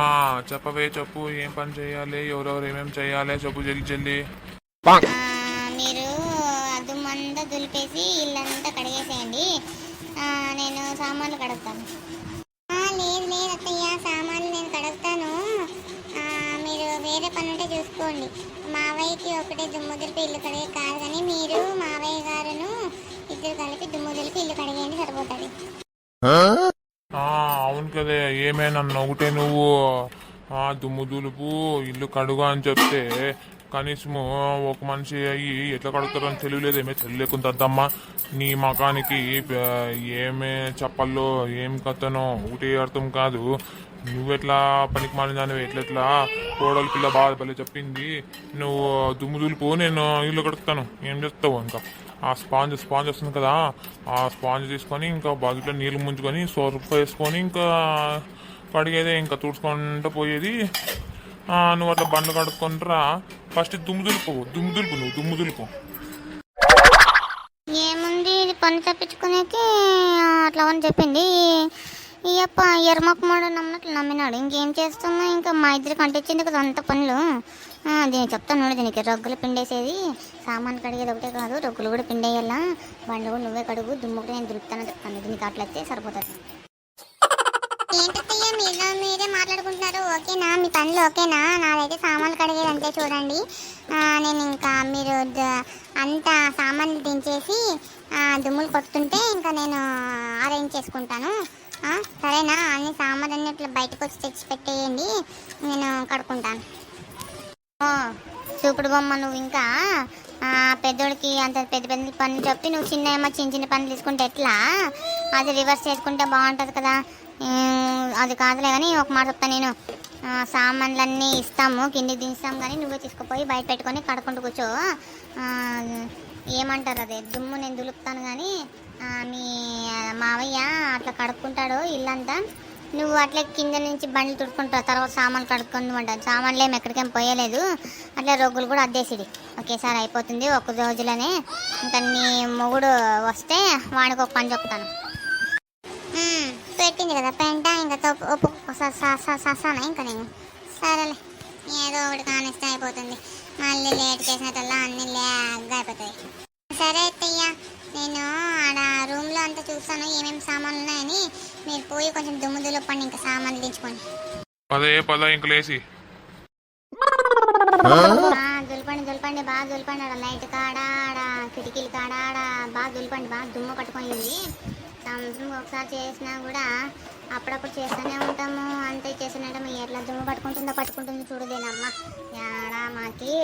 ఆ, చెప్పవే చెప్పు ఏం పని చేయాలి ఎవరెవరు ఏమేమి చేయాలి చెప్పు జల్ది జల్ది. మీరు దుమ్మంతా దులిపేసి ఇల్లంతా కడిగేసేయండి. ఆ, నేను సామాన్లు కడుగుతాను. ఆ, లేదు లేదు అత్తయ్య సామాన్లు నేను కడుగుతాను. ఆ, మీరు వేరే పని ఉంటే చూసుకోండి. మావయ్యకి ఒకటే దుమ్ము దులిపి ఇల్లు కడిగే కాదు కానీ మీరు మావయ్య గారును ఇద్దరు కలిపి దుమ్ము దులిపి ఇల్లు కడిగేయండి సరిపోతుంది ఆ, అవును ఏమైనా ఏమే నన్ను ఒకటే నువ్వు ఆ దుమ్ము దులుపు ఇల్లు కడుగు అని చెప్తే కనీసము ఒక మనిషి అయ్యి ఎట్లా కడుగుతారని తెలియలేదేమే. తెలియకుందమ్మా నీ మకానికి ఏమే చెప్పల్లో ఏం కథనో ఒకటే అర్థం కాదు. నువ్వెట్లా పనికి మాలిన ఎట్లెట్లా కోడలు పిల్ల బాధ పల్లె చెప్పింది? నువ్వు దుమ్ము దులుపు నేను ఇల్లు కడుగుతాను. ఏం చెప్తావు ఇంకా? ఆ స్పాంజ్ స్పాంజ్ వస్తుంది కదా. ఆ స్పాంజ్ తీసుకొని ఇంకా బాగిట్లో నీళ్ళు ముంచుకొని సోర్పు వేసుకొని ఇంకా కడిగేదే ఇంకా తుడుచుకుంటూ పోయేది. నువ్వు అట్లా బండ్లు కడుక్కుంటారా ఫస్ట్ దుమ్ము దులుపు దుమ్ము దులుపు నువ్వు దుమ్ము దులుపు. ఏముంది ఇది పని తప్పించుకునేకి అట్లా అని చెప్పింది. ఇయ్యప్ప అప్ప ఎర్మకు మూడ నమ్మినట్లు నమ్మినాడు. ఇంకేం చేస్తున్నా ఇంకా మా ఇద్దరికి అంటించింది కదా అంత పనులు. దీన్ని చెప్తాను చూడు దీనికి రొగ్గులు పిండేసేది. సామాన్ కడిగేది ఒకటే కాదు రొగ్గులు కూడా పిండేయాలా? బండ్లు కూడా నువ్వే కడుగు దుమ్ము కూడా నేను దులుపుతాను చెప్తాను. దీనికి అట్లయితే సరిపోతుంది. ఏంటయ్యా మీలో మీరే మాట్లాడుకుంటున్నారు. ఓకేనా? మీ పనులు ఓకేనా? నాదైతే సామాన్లు కడిగేది అంతే చూడండి. నేను ఇంకా మీరు అంత అంతా సామాన్లు దించేసి దుమ్ములు కొడుతుంటే ఇంకా నేను అరేంజ్ చేసుకుంటాను. సరేనా? అన్ని సామాన్లు ఇట్లా బయటకు వచ్చి తెచ్చి పెట్టేయండి నేను కడుక్కుంటాను. ఓ, చూపుడు బొమ్మ నువ్వు ఇంకా? పెద్దోడికి అంత పెద్ద పెద్ద పనులు చెప్పి నువ్వు చిన్న ఏమో చిన్న చిన్న పనులు తీసుకుంటే ఎట్లా? అది రివర్స్ చేసుకుంటే బాగుంటుంది కదా. అది కాదులే కానీ ఒక మాట చెప్తాను నేను. సామాన్లన్నీ ఇస్తాము కిందికి దించుతాం కానీ నువ్వే తీసుకుపోయి బయట పెట్టుకొని కడుకుంటూ కూర్చో. ఏమంటారు అదే? దుమ్ము నేను దులుపుతాను కానీ మీ మావయ్య అట్లా కడుక్కుంటాడు ఇల్లంతా. నువ్వు అట్లా కింద నుంచి బండ్లు తుడుకుంటావు తర్వాత సామాన్లు కడుక్కొని సామాన్లు ఏమి ఎక్కడికేం పోయలేదు. అట్లా రొగ్గులు కూడా అద్దేసిడి ఒకేసారి అయిపోతుంది. ఒక రోజులోనే ఇంకా నీ మొగుడు వస్తే వాడికి ఒక పని చెప్తాను. పెట్టింది కదా పెంట ఇంకా ఉప్పు ససానా ఇంకా నేను. సరేలే ఏదో ఒకటి కానిస్తే అయిపోతుంది. మళ్ళీ లేట్ చేసినట్టల్లా అన్నీ లేగ్గా అయిపోతాయి. సరే అత్తయ్య నేను రూమ్లో అంతా చూస్తాను. ఏమేమి సామాన్లు ఉన్నాయని మీరు పోయి కొంచెం దుమ్ము దులపండి ఇంకా సామాన్లు దించుకోండి పదే పద ఇంక లేచి. ఆ, దులపండి దులపండి బాగా దులపండి ఆడ. లైట్ కాడ ఆడ కిటికీలు కాడ ఆడ బాగా దులపండి బాగా దుమ్ము పట్టుకుంది సంవత్సరం ఒకసారి చేసినా కూడా అప్పుడప్పుడు చేస్తూనే ఉంటాము. అంతే చేసినట్టు ఎట్లా దుమ్ము పట్టుకుంటుందో పట్టుకుంటుందో చూడదేనమ్మా యాడా మాకి?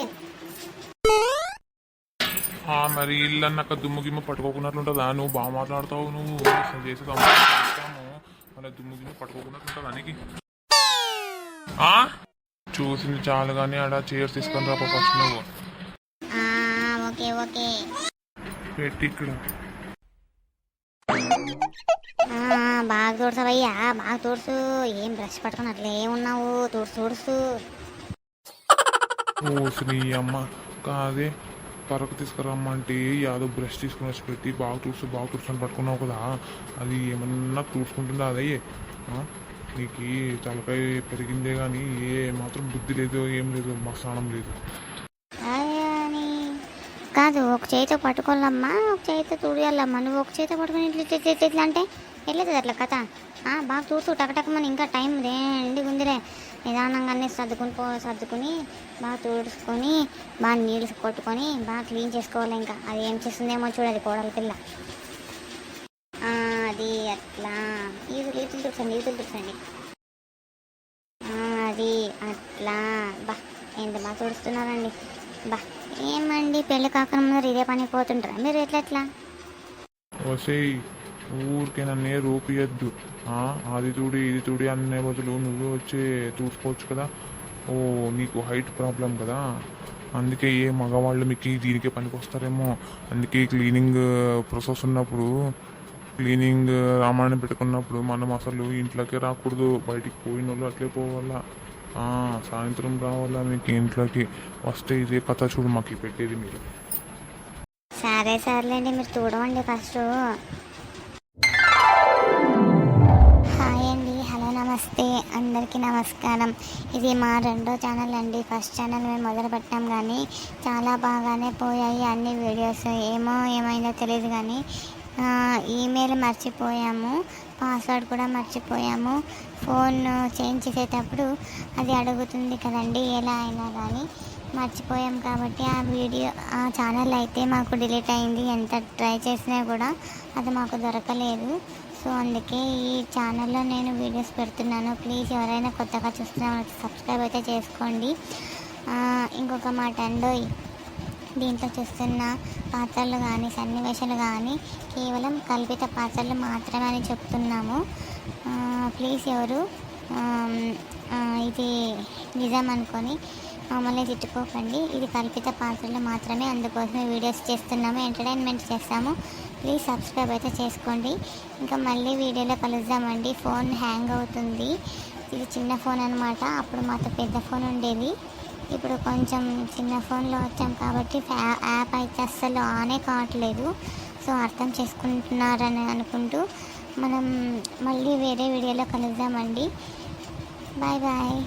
ఆ, మరి ఇల్లు అన్నాక దుమ్ము గిమ్ము పట్టుకోకున్నట్లుంటుందా? నువ్వు బాగా మాట్లాడతావు నువ్వు అసలు చేసే మళ్ళీ దుమ్ము గిమ్ము పట్టుకోకున్నట్లుంటుందా నీకు? ఆ? చూసింది చాలు కానీ ఆడ చైర్స్ తీసుకొని రా ఫస్ట్ నువ్వు. ఆ, ఓకే ఓకే. పెట్టి ఇక్కడ. ఆ, బాగా తోడుసావయ్యా బాగా తోడుసు. ఏం బ్రష్ పట్టుకుని అట్లే ఉన్నావు తోడుసు తోడుసు. ఓ శ్రీ అమ్మ కాదే పరకు తీసుకురమ్మంటే యాదో బ్రష్ తీసుకుని వచ్చి పెట్టి బాగా తుడుస్తూ బాగా తుడుచుని పట్టుకున్నావు కదా. అది ఏమన్నా తుడుచుకుంటుందా అదయ్యే? నీకు తలకాయ పెరిగిందే కానీ ఏ మాత్రం బుద్ధి లేదు ఏం లేదు మా స్నానం లేదు. కాదు ఒక చేతితో పట్టుకోవాలమ్మా ఒక చేతితో తుడియాలమ్మా. నువ్వు ఒక చేతితో పట్టుకుని ఇట్లా ఇట్లా అంటే వెళ్ళదు అట్లా కథ? బాగా చూస్తూ టకటకమని ఇంకా టైం దేండి ఉందిరే నిదానంగానే అన్నీ సర్దుకుని పో సర్దుకుని బాగా తుడుచుకొని బాగా నీళ్ళు కొట్టుకొని బాగా క్లీన్ చేసుకోవాలి ఇంకా. అది ఏం చేస్తుందేమో చూడాలి కోడల పిల్ల. ఆ, అది అట్లా. ఈతులు ఈతులు తుడచండి ఈతులు తుడచండి. అది అట్లా. బా ఎంత బాగా తుడుస్తున్నారండి. బా ఏమండి పెళ్ళి కాకుండా ఇదే పని పోతుంటారా? మీరు ఎట్లా ఎట్లా? ఊరికే నన్నే రూపియద్దు. అది తుడి ఇది తుడి అనే బదులు నువ్వు వచ్చి చూసుకోవచ్చు కదా. ఓ నీకు హైట్ ప్రాబ్లం కదా. అందుకే ఏ మగవాళ్ళు మీకు దీనికే పనికొస్తారేమో. అందుకే క్లీనింగ్ ప్రాసెస్ ఉన్నప్పుడు క్లీనింగ్ రామాయణం పెట్టుకున్నప్పుడు మనం అసలు ఇంట్లోకి రాకూడదు. బయటికి పోయిన వాళ్ళు అట్లే పోవాలా. సాయంత్రం రావాలా మీకు ఇంట్లోకి? వస్తే ఇదే కథ చూడు మాకు పెట్టేది మీరు. సరే సర్లేండి మీరు చూడవండి ఫస్ట్. అందరికీ నమస్కారం. ఇది మా రెండో ఛానల్ అండి. ఫస్ట్ ఛానల్ మేము మొదలుపెట్టాం కానీ చాలా బాగానే పోయాయి అన్ని వీడియోస్. ఏమో ఏమైందో తెలియదు కానీ ఈమెయిల్ మర్చిపోయాము. పాస్వర్డ్ కూడా మర్చిపోయాము. ఫోన్ చేంజ్ చేసేటప్పుడు అది అడుగుతుంది కదండి ఎలా అయినా కానీ మర్చిపోయాం కాబట్టి ఆ వీడియో ఆ ఛానల్ అయితే మాకు డిలీట్ అయింది. ఎంత ట్రై చేసినా కూడా అది మాకు దొరకలేదు. సో అందుకే ఈ ఛానల్లో నేను వీడియోస్ పెడుతున్నాను. ప్లీజ్ ఎవరైనా కొత్తగా చూస్తున్నా సబ్స్క్రైబ్ అయితే చేసుకోండి. ఇంకొక మాట అండోయ్ దీంట్లో చూస్తున్న పాత్రలు కానీ సన్నివేశాలు కానీ కేవలం కల్పిత పాత్రలు మాత్రమే అని చెప్తున్నాము. ప్లీజ్ ఎవరు ఇది నిజం అనుకొని మమ్మల్ని తిట్టుకోకండి. ఇది కల్పిత పాత్రలు మాత్రమే. అందుకోసమే వీడియోస్ చేస్తున్నాము ఎంటర్టైన్మెంట్ చేస్తాము. ప్లీజ్ సబ్స్క్రైబ్ అయితే చేసుకోండి. ఇంకా మళ్ళీ వీడియోలో కలుద్దామండి. ఫోన్ హ్యాంగ్ అవుతుంది. ఇది చిన్న ఫోన్ అనమాట అప్పుడు మాతో పెద్ద ఫోన్ ఉండేది. ఇప్పుడు కొంచెం చిన్న ఫోన్లో వచ్చాం కాబట్టి యాప్ అయితే అస్సలు ఆనే కావట్లేదు. సో అర్థం చేసుకుంటున్నారని అనుకుంటూ మనం మళ్ళీ వేరే వీడియోలో కలుద్దామండి. Bye bye.